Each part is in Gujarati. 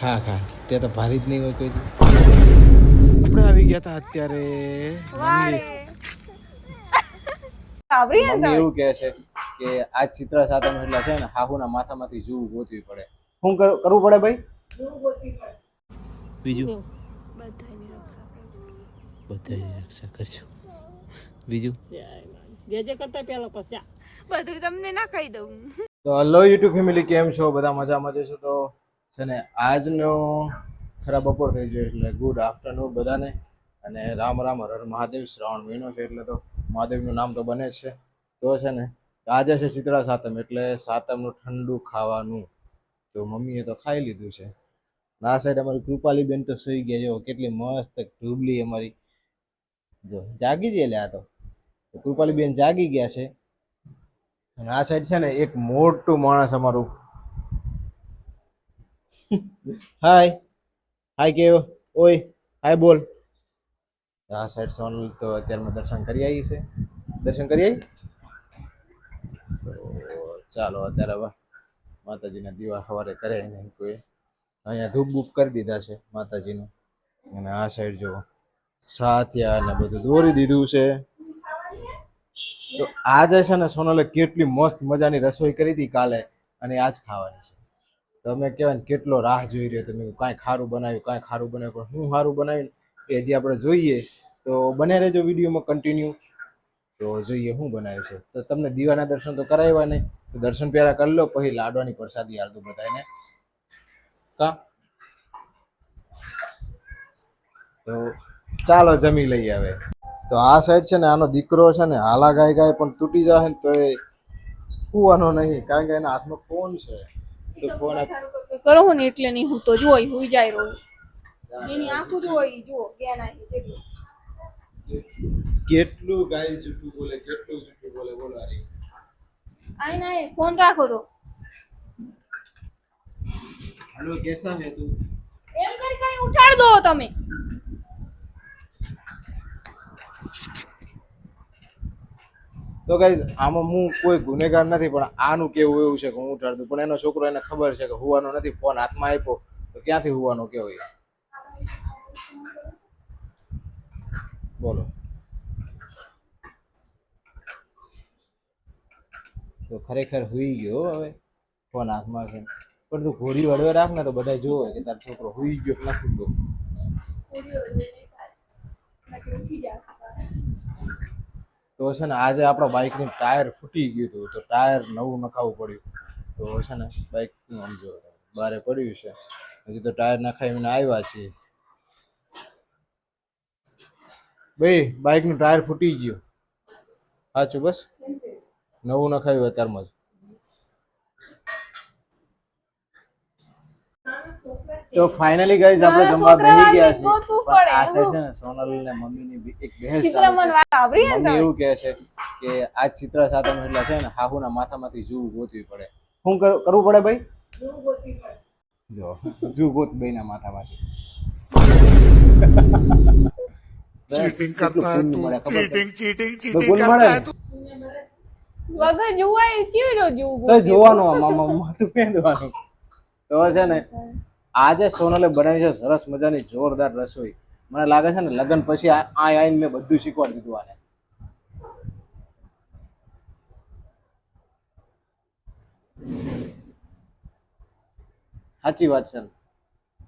ખા ખા. ત્યાં તો ભારી જ નહીં હોય કોઈ આપણે આવી ગયા હતા અત્યારે. મમ્મી એવું કહે છે કે આ ચિત્ર સાતમ એટલે છે ને હાહુના માથામાંથી જુવું ગોતવી પડે. શું કરવું પડે ભાઈ? બીજું? બધાની રક્ષા કરજો. બીજું? જે જે કરતા પેલા પછી બધું તમને ના કહી દઉં. તો હલો યુટ્યુબ ફેમિલી કેમ છો? બધા મજામાં જશો તો છે ને આજનો ખરા બપોર થઈ ગયો એટલે ગુડ આફ્ટરનૂન બધાને. અને રામ રામ, હર મહાદેવ, શ્રાવણ મહિનો છે એટલે તો મહાદેવનું નામ તો બને જ છે. તો છે ને, આજે છે શીતળા સાતમ એટલે સાતમનું ઠંડુ ખાવાનું. તો મમ્મીએ તો ખાઈ લીધું છે. ના સાઈડ અમારી કૃપાલી બેન તો સુઈ ગયા. જો, કેટલી મસ્ત ઢૂબલી અમારી. જો, જાગી જ એટલે આ તો. કૃપાલી બેન જાગી ગયા છે. અને આ સાઈડ છે ને, એક મોટું માણસ અમારું હાય હાય કે ઓય હાય બોલ. આ સાઈડ સોનલ તો અત્યારમાં દર્શન કરી આવી છે. દર્શન કરી આવી ચાલો, અત્યારે હવે માતાજીના દીવા સવારે કરે નહીં કોઈ. અહીંયા ધૂપ બૂપ કરી દીધા છે માતાજીનું. અને આ સાઈડ જો સાથિયા ને બધું દોરી દીધું છે. તો આજે છે ને સોનલે કેટલી મસ્ત મજાની રસોઈ કરી હતી કાલે અને આજ ખાવાની છે. તો અમે કહેવાય કેટલો રાહ જોઈ રહ્યો. તમે કાંઈ ખારું બનાવ્યું, કાંઈ ખારું બનાવ્યું. પણ હું સારું બનાવ્યું એ જે આપણે જોઈએ, તો બને રહેજો વિડીયોમાં કન્ટિન્યુ તો જોઈએ હું બનાવ્યું છે. તો તમને દીવાના દર્શન તો કરાવ્યા નહીં. તો દર્શન પહેલા કરી લો, પછી લાડવાની પ્રસાદી હાલતું બધાને કા? તો ચાલો જમી લઈએ હવે. તો આ સાઈડ છે ને, આનો દીકરો છે ને, હાલા ગાય ગાય પણ તૂટી જાય ને તો એ કૂવાનો નહીં, કારણ કે એના હાથમાં ફોન છે. તો ફોન કરો હું ને એટલે નહીં હું તો જોઈ હું જાય રહું એની આખું જોઈ જુઓ જ્ઞાન આવી જેટલું. કેટલું ગાય જૂઠું બોલે કેટલું જૂઠું બોલે બોલો અરે આઈ ના ફોન રાખો તો. હેલો કેસા હે તું? એમ કરી કરી ઉઠાડ દો તમે. તો ગાઈઝ આમાં હું કોઈ ગુનેગાર નથી, પણ આનું કેવું એવું છે કે હું ઉઠાડું પણ એનો છોકરો એને ખબર છે કે હોવાનો નથી ફોન હાથમાં આપ્યો, તો ક્યાંથી હોવાનો કેવો બોલો. તો ખરેખર હુઈ ગયો હવે ફોન હાથમાં છે. પણ તું ઘોડી વડવે રાખ ને તો બધા જોવે કે તારો છોકરો હુઈ ગયો નથી ગયો. તો છે ને આજે આપણા બાઇકનું ટાયર ફૂટી ગયું હતું. તો ટાયર નવું નખાવવું પડ્યું. તો છે ને બાઇકનું આમ જો બારે પડ્યું છે. હજી તો ટાયર નખાવીને આવ્યા છીએ. ભાઈ બાઇકનું ટાયર ફૂટી ગયું. સાચું બસ? નવું નખાવ્યું અત્યારમાં જ. તો ફાઇનલી ગાઈઝ આપણે જમવા બેહી ગયા છે આ છે ને ને મમ્મી ની એક બહેસ મમ્મી એવું કહે છે કે આ ચિત્ર સાથે એટલે છે ને હાહુ ના માથામાંથી જૂ ગોતવી પડે. શું કરવું પડે ભાઈ? જો જૂ ગોત બે ના માથામાંથી. ચીટિંગ કરતા ચીટિંગ ચીટિંગ ચીટિંગ કરતા વગર જોવાનું પેંદવાનું તો છે ને આજે સોનલે બનાવી છે સરસ મજાની જોરદાર રસોઈ. મને લાગે છે ને લગ્ન પછી આ આઈને મેં બધું શીખવાડી દીધું આને. સાચી વાત છે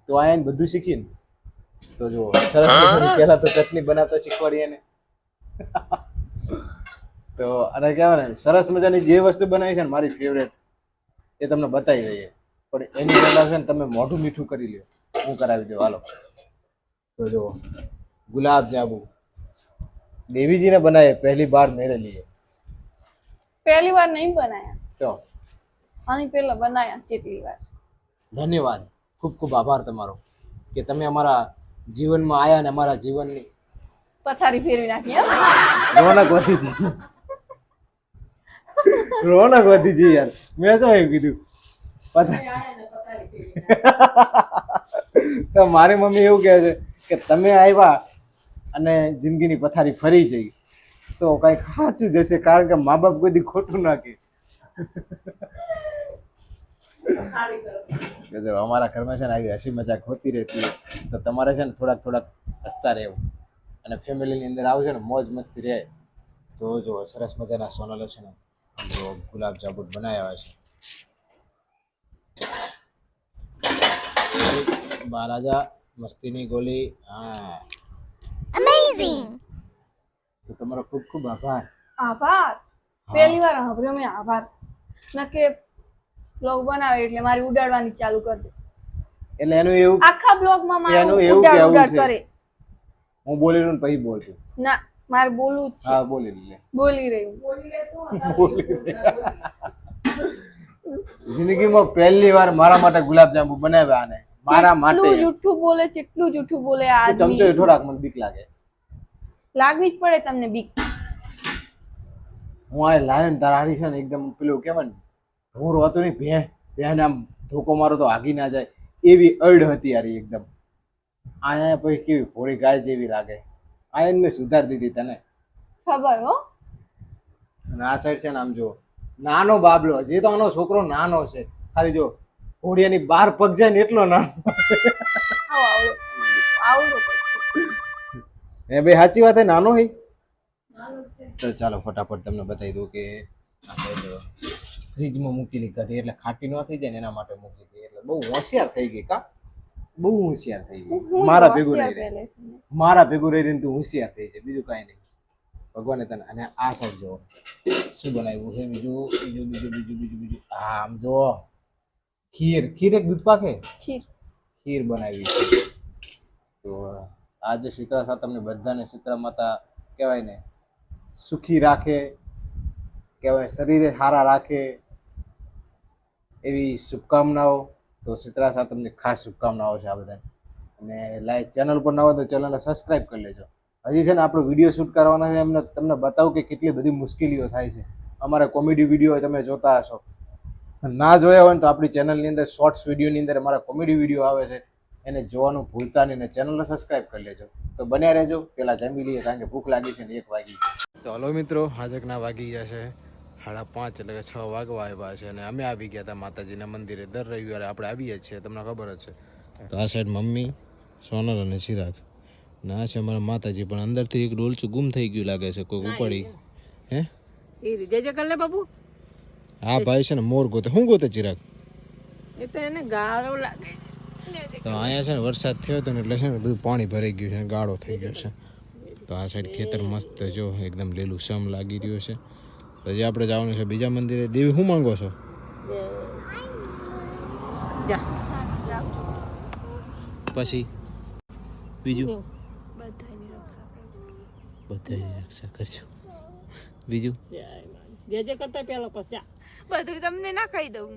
તો આઈને બધું શીખીને? તો જો સરસ મજાની પહેલા તો ચટણી બનાવતા શીખવાડી એને. તો અને કહેવાય ને સરસ મજાની જે વસ્તુ બનાવી છે ને મારી ફેવરેટ એ તમને બતાવી દઈએ. પણ એની પહેલાં છે ને તમે મોઢું મીઠું કરી લ્યો. હું કરાવી દઉં. હાલો. તો જો ગુલાબ જાંબુ. દેવીજીને બનાવે પહેલી બાર મેરે લીએ પહેલી વાર નહીં બનાયા. તો? આની પહેલા બનાયા જેટલી વાર. ધન્યવાદ. ખૂબ ખૂબ આભાર તમારો. કે તમે અમારા જીવનમાં આવ્યા ને અમારા જીવનની પથારી ફેરવી નાખી રોનક વધી જી. રોનક વધી જી યાર. મેં તો એવું કીધું. તો મારી મમ્મી એવું કહે છે કે તમે આવ્યા અને જિંદગીની પથારી ફરી જઈ. તો કઈ સાચું જશે કારણ કે મા બાપ કોઈ ખોટું ના કે અમારા ઘરમાં છે ને આવી હસી મજાક હોતી રહેતી તો તમારે છે ને થોડાક થોડાક હસતા રહેવું. અને ફેમિલીની અંદર આવું છે ને મોજ મસ્તી રહે. તો જો સરસ મજાના સોનલો છે ને ગુલાબ જાંબુ બનાવ્યા છે. બારાજા મસ્તીની ગોલી. હા. તો તમારો ખૂબ ખૂબ આભાર. આભાર. પહેલી વાર સાંભળ્યો મેં આભાર. નકે બ્લોગ બનાવે એટલે મારી ઉડાડવાની ચાલુ કરી દે. એટલે એનું એવું આખા બ્લોગમાં મારું એનું એવું ઉડાડ છે. કરે. હું બોલી રહ્યો ને પછી બોલતું ના મારે બોલવું જ છે. હા બોલી લે. બોલી રહ્યું જિંદગીમાં પહેલી વાર મારા માટે ગુલાબ જાંબુ બનાવ્યા આને. મારા માટે જૂઠું બોલે કેટલું જૂઠું બોલે આ ચમચો એઠો રાખ મને બીક લાગે. લાગવી જ પડે તમને બીક. હું આ લાયન તારારી છે ને એકદમ પેલું કેવાય ને હું હતું નહીં ભે ભેને આમ ધોકો મારો તો આગી ના જાય. એવી અડ હતી યાર એકદમ. આયા પછી કેવી ભોળી ગાય જેવી લાગે. આયન મેં સુધાર દીધી તને. ખબર હો. અને આ સાઈડ છે ને આમ જો નાનો બાબલો હજી તો આનો છોકરો નાનો છે. ખાલી જો ઘોડિયાની બાર પગ જાય ને એટલો નાનો. એ ભાઈ સાચી વાત હે નાનો હે? તો ચાલો ફટાફટ તમને બતાવી દઉં કે ફ્રીજમાં મૂકેલી કઢી એટલે ખાટી ન થઈ જાય ને એના માટે મૂકી દઈએ. એટલે બહુ હોશિયાર થઈ ગઈ કા? બહુ હોશિયાર થઈ ગઈ. મારા ભેગું રહી રહી. મારા ભેગું રહી રહીને તું હોશિયાર થઈ છે બીજું કાંઈ નહીં. ભગવાને તને અને આ સાઈડ જુઓ. શું બનાવ્યું છે બીજું બીજું બીજું બીજું બીજું બીજું. આમ જો ખીર. ખીર એક દૂધ પાકે? ખીર. ખીર બનાવી છે. તો આજે શીતળા સાતમને બધાને શીતળા માતા કહેવાય ને સુખી રાખે કહેવાય શરીરે સારા રાખે એવી શુભકામનાઓ. તો શીતળા સાતમની ખાસ શુભકામનાઓ છે આ બધા અને લાઈક ચેનલ પર ન હોય તો ચેનલને સબસ્ક્રાઈબ કરી લેજો. હજી છે ને આપણો વીડિયો શૂટ કરવાના છે એમને તમને બતાવું કે કેટલી બધી મુશ્કેલીઓ થાય છે. અમારે કોમેડી વીડિયો તમે જોતા હશો. ના જોયા હોય ને તો આપણી ચેનલની અંદર શોર્ટ્સ વિડીયોની અંદર અમારા કોમેડી વીડિયો આવે છે. એને જોવાનું ભૂલતા નહીં ને ચેનલને સબસ્ક્રાઈબ કરી લેજો. તો બન્યા રહેજો. પેલા જમી લઈએ કારણ કે ભૂખ લાગી છે ને એક વાગી તો હલો મિત્રો હાજકના વાગી ગયા છે. સાડા પાંચ એટલે કે છ વાગવા આવ્યા છે અને અમે આવી ગયા હતા માતાજીના મંદિરે. દર રવિવારે આપણે આવીએ જ છીએ. તમને ખબર જ છે. તો આ સાઈડ મમ્મી સોનલ અને ચિરાગ. ને આ છે અમારા માતાજી પણ અંદરથી એક ડોલચું ગુમ થઈ ગયું લાગે છે કોઈ ઉપાડી. હે? એ રીતે જે કર લે બાપુ આ ભાઈ છે ને મોર ગોતે. શું ગોતે ચિરાગ? એ તો એને ગાળો લાગે. તો અહીંયા છે ને વરસાદ થયો હતો ને એટલે છે ને બધું પાણી ભરાઈ ગયું છે ગાળો થઈ ગયો છે. તો આ સાઈડ ખેતર મસ્ત જો એકદમ લીલું સમ લાગી રહ્યું છે. પછી આપણે જવાનું છે બીજા મંદિરે. દેવી શું માંગો છો? પછી? બીજું? બધાની રક્ષા કરજો. બીજું? જે જે કરતા પેલા પછી બધું તમને ના કહી દઉં.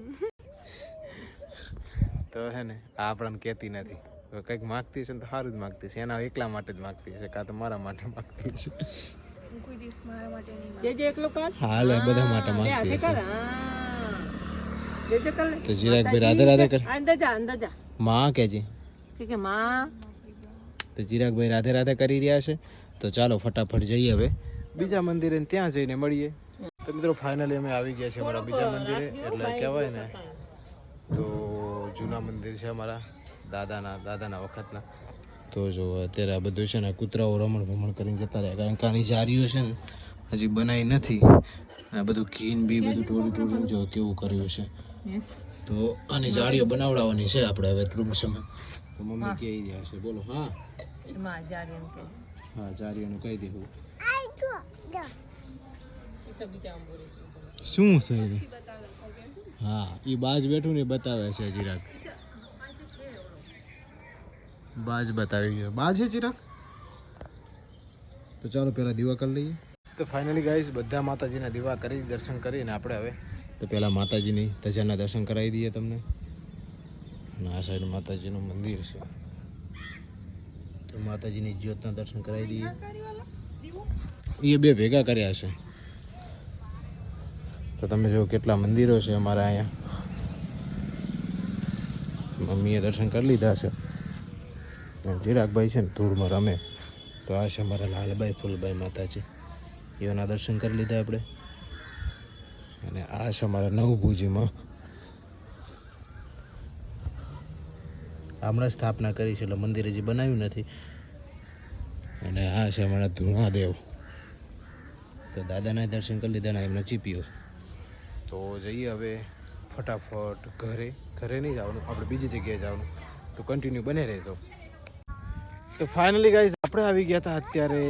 તો હે ને આ આપણને કહેતી નથી. કંઈક માગતી છે ને તો સારું જ માગતી છે. એના એકલા માટે જ માગતી છે કાં તો મારા માટે માગતી છે. કોઈ દિવસ મારા માટે નહીં જે જે એકલો કર. હાલ બધા માટે માગતી હાથે હશે. કર. હા. જે જે કર. લે તો ચિરાગભાઈ રાધે રાધે કર. અંદર જા માં કેજી કે કે માં. તો ચિરાગભાઈ રાધે રાધે કરી રહ્યા છે. તો ચાલો ફટાફટ જઈએ હવે. બીજા મંદિરે ત્યાં જઈને મળીએ. તો મિત્રો ફાઇનલી અમે આવી ગયા છે અમારા બીજા મંદિરે એટલે કહેવાય ને. તો જૂના મંદિર છે અમારા દાદાના દાદાના વખતના. તો જો અત્યારે આ બધું છે ને કૂતરાઓ રમણ ભમણ કરીને જતા રહ્યા. કારણ કે આની જારીઓ છે ને હજી બનાવી નથી. આ બધું કીન બી બધું ટોળું ટોળીને જો કેવું કર્યું છે. તો આની જાળીઓ બનાવડાવવાની છે આપણે હવે ટૂંક સમય. તો મમ્મી કહી રહ્યા છે બોલો હા. હા જારીઓનું કહી દેવું શું છે હા એ બાજ બેઠું ને બતાવે છે ચિરાગ. બાજ બતાવી ગયો. બાજ છે ચિરાગ? તો ચાલો પહેલાં દીવા કરી લઈએ. તો ફાઇનલી ગાઈસ બધા માતાજીના દીવા કરી દર્શન કરીને આપણે હવે તો પહેલાં માતાજીની ધજાના દર્શન કરાવી દઈએ તમને. અને આ સાઈડ માતાજીનું મંદિર છે. તો માતાજીની જ્યોતના દર્શન કરાવી દઈએ. એ બે ભેગા કર્યા છે. તો તમે જો કેટલા મંદિરો છે અમારા અહીંયા. મમ્મીએ દર્શન કરી લીધા છે. ચિરાગભાઈ છે ને ધૂળમાં રમે. તો આ છે અમારા લાલભાઈ ફૂલભાઈ માતાજી. એના દર્શન કરી લીધા આપણે. અને આ છે અમારા નવભુજીમાં. હમણાં સ્થાપના કરી છે, એટલે મંદિર હજી બનાવ્યું નથી. અને આ છે અમારા ધૂણાદેવ. તો દાદાના દર્શન કરી લીધા ને એમને ચીપ્યો. તો જઈએ હવે ફટાફટ ઘરે. ઘરે નહીં જવાનું આપણે બીજી જગ્યાએ જવાનું. તો કન્ટિન્યુ બને રહેજો. તો ફાઇનલી ગાઈઝ આપણે આવી ગયા હતા અત્યારે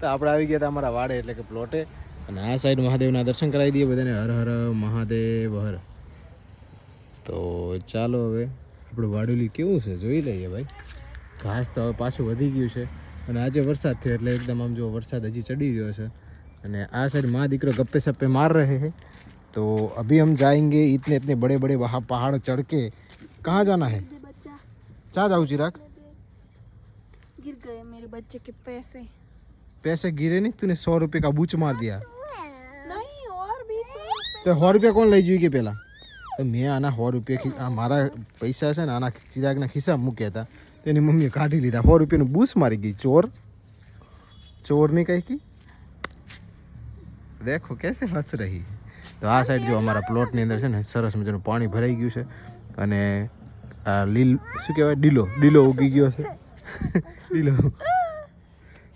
તો આપણે આવી ગયા હતા અમારા વાડે એટલે કે પ્લોટે. અને આ સાઈડ મહાદેવના દર્શન કરાવી દઈએ બધાને. હર હર મહાદેવ હર. તો ચાલો હવે આપણું વાડુલી કેવું છે? જોઈ લઈએ ભાઈ. ઘાસ તો હવે પાછું વધી ગયું છે. અને આજે વરસાદ થયો એટલે એકદમ આમ જો વરસાદ હજી ચડી રહ્યો છે અને આ સાઈડ माँ દીકરો गप्पे सप्पे मार रहे हैं तो अभी हम जाएंगे इतने इतने बड़े बड़े वहाँ पहाड़ चढ़ के कहाँ जाना है कहाँ जाऊँ चिराग गिर गए मेरे बच्चे के पैसे पैसे गिरे नहीं तूने सौ रुपये का बूच मार दिया नहीं और भी તો સો રૂપિયા કોણ લઈ જોઈએ કે પહેલાં તો મેં આના સો રૂપિયા ખી- આ મારા પૈસા છે ને આના ચિરાગના ખિસ્સામાં મૂક્યા હતા તેની મમ્મીએ કાઢી લીધા. સો રૂપિયાનું બૂસ મારી ગઈ. ચોર. ચોરની કઈ કી? દેખો કેસે હસ રહી. તો આ સાઈડ જો અમારા પ્લોટની અંદર છે ને સરસ મજાનું પાણી ભરાઈ ગયું છે. અને આ લીલ શું કહેવાય? ડીલો. ડીલો ઉગી ગયો છે. ડીલો.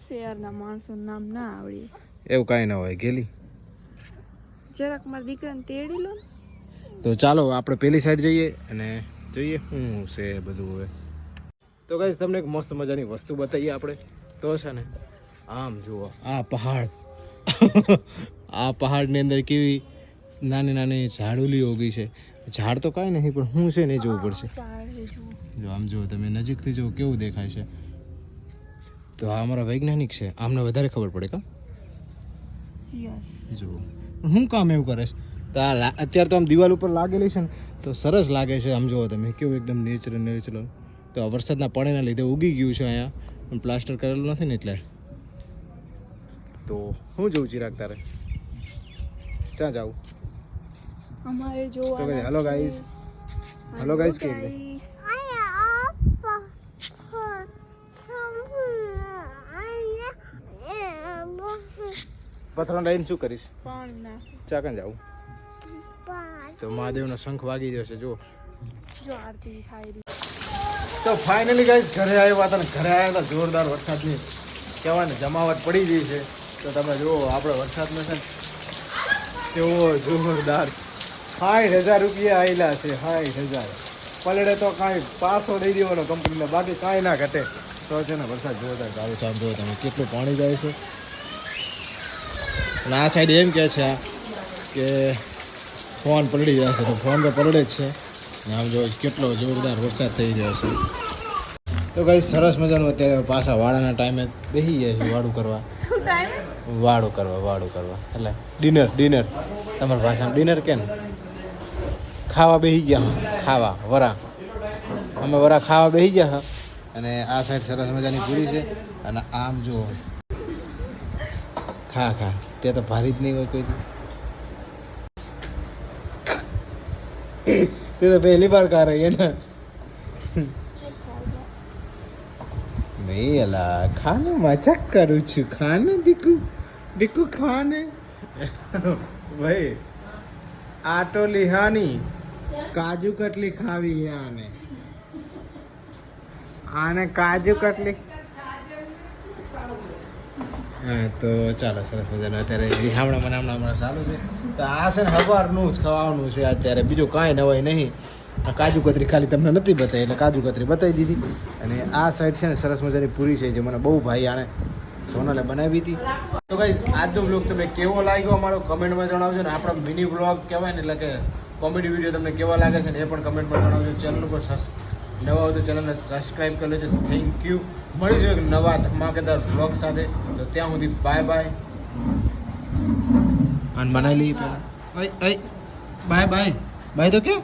શેરના માણસોનું નામ ના આવડે. એવું કાંઈ ના હોય ગેલી. જરાક મારા દીકરાને તેડી લો તો ચાલો આપણે પેલી સાઈડ જઈએ અને જોઈએ શું છે બધું હવે. તો કઈ તમને એક મસ્ત મજાની વસ્તુ બતાવીએ આપણે. તો છે ને આમ જુઓ. આ પહાડ. આ પહાડની અંદર કેવી નાની નાની ઝાડુલી ઉગી છે. ઝાડ તો કાંઈ નહીં પણ શું છે ને એ જોવું પડશે. જો આમ જુઓ તમે નજીકથી જુઓ કેવું દેખાય છે. તો આ અમારા વૈજ્ઞાનિક છે. આમને વધારે ખબર પડે કા? જુઓ. હું કામ એવું કરે છે તો આ અત્યારે તો આમ દિવાલ ઉપર લાગેલી છે ને તો સરસ લાગે છે. આમ જુઓ તમે કેવું એકદમ નેચરલ નેચરલ તો વરસાદના પાણીના લીધે ઉગી ગયું છે અહીંયા. પ્લાસ્ટર કરેલું નથી ને એટલે. તો હું જોઉં ચિરાગ તારે? ક્યાં જાઉં? અમારે જોવા હેલો ગાઈઝ હેલો ગાઈસ કે પથરો લઈને શું કરીશ? ચા કાં જાઉં? તો મહાદેવનો શંખ વાગી ગયો છે જો આરતી થાય તો ફાઇનલી ગાઈસ ઘરે આવ્યા હતા ને ઘરે આવ્યા હતા, જોરદાર વરસાદની. કહેવાય ને, જમાવટ પડી ગઈ છે. તો તમે જુઓ, આપણે વરસાદમાં છે કેવો જોરદાર. સાઠ હજાર રૂપિયા આવેલા છે, સાઠ હજાર. પલડે તો કાંઈ પાસો દઈ દેવાનો કંપનીને બાકી કાંઈ ના ઘટે. તો છે ને, વરસાદ જોરદાર ચાલુ ચાલુ તમે, કેટલું પાણી જાય છે. અને આ સાઈડ એમ કહે છે કે ફોન પલળી જશે તો ફોન તો પલળે જ છે. આમ જો કેટલો જોરદાર વરસાદ થઈ રહ્યો છે. તો કઈ સરસ મજાનું અત્યારે પાછા વાડાના ટાઈમે બેસી ગયા છે વાડું કરવા. વાડું કરવા વાડું કરવા. એટલે ડિનર ડિનર તમારી ભાષામાં ડિનર કેમ? ખાવા બેસી ગયા ખાવા વરા. અમે વરા ખાવા બેસી ગયા હા. અને આ સાઈડ સરસ મજાની પૂરી છે. અને આમ જો ખા ખા. તે તો ભારી જ નહીં હોય કોઈ તે તો પહેલી વાર ખા રહી है ना નહીં અલા ખાને મજાક કરું છું ખાને દીકુ દીકુ ખાને ભાઈ આટો લિહાની કાજુ કટલી ખાવી આને આને કાજુ કટલી હા, તો ચાલો, સરસ મજાનું. અત્યારે હમણાં મને હમણાં હમણાં ચાલુ છે. તો આ છે ને સવારનું જ ખવાનું છે અત્યારે. બીજું કાંઈ નવાય નહીં. આ કાજુ કતરી ખાલી તમને નથી બતાવી, એટલે કાજુ કતરી બતાવી દીધી. અને આ સાઈડ છે ને સરસ મજાની પૂરી છે, જે મને બહુ ભાઈ આને સોનલે બનાવી હતી. તો ગાઈઝ આજનો બ્લોગ તમને કેવો લાગ્યો અમારો? કમેન્ટમાં જણાવજો ને આપણો મિની બ્લોગ કહેવાય ને, એટલે કે કોમેડી વીડિયો તમને કેવા લાગે છે ને, એ પણ કમેન્ટમાં જણાવજો. ચેનલ ઉપર સસ નવા હોય તો ચેનલને સબસ્ક્રાઈબ કરી લેજો. થેન્ક યુ મળીશું એક નવા ધમાકેદાર બ્લોગ સાથે. તો ત્યાં સુધી બાય બાય અને બનાવી લઈએ પહેલાં. બાય બાય બાય તો કે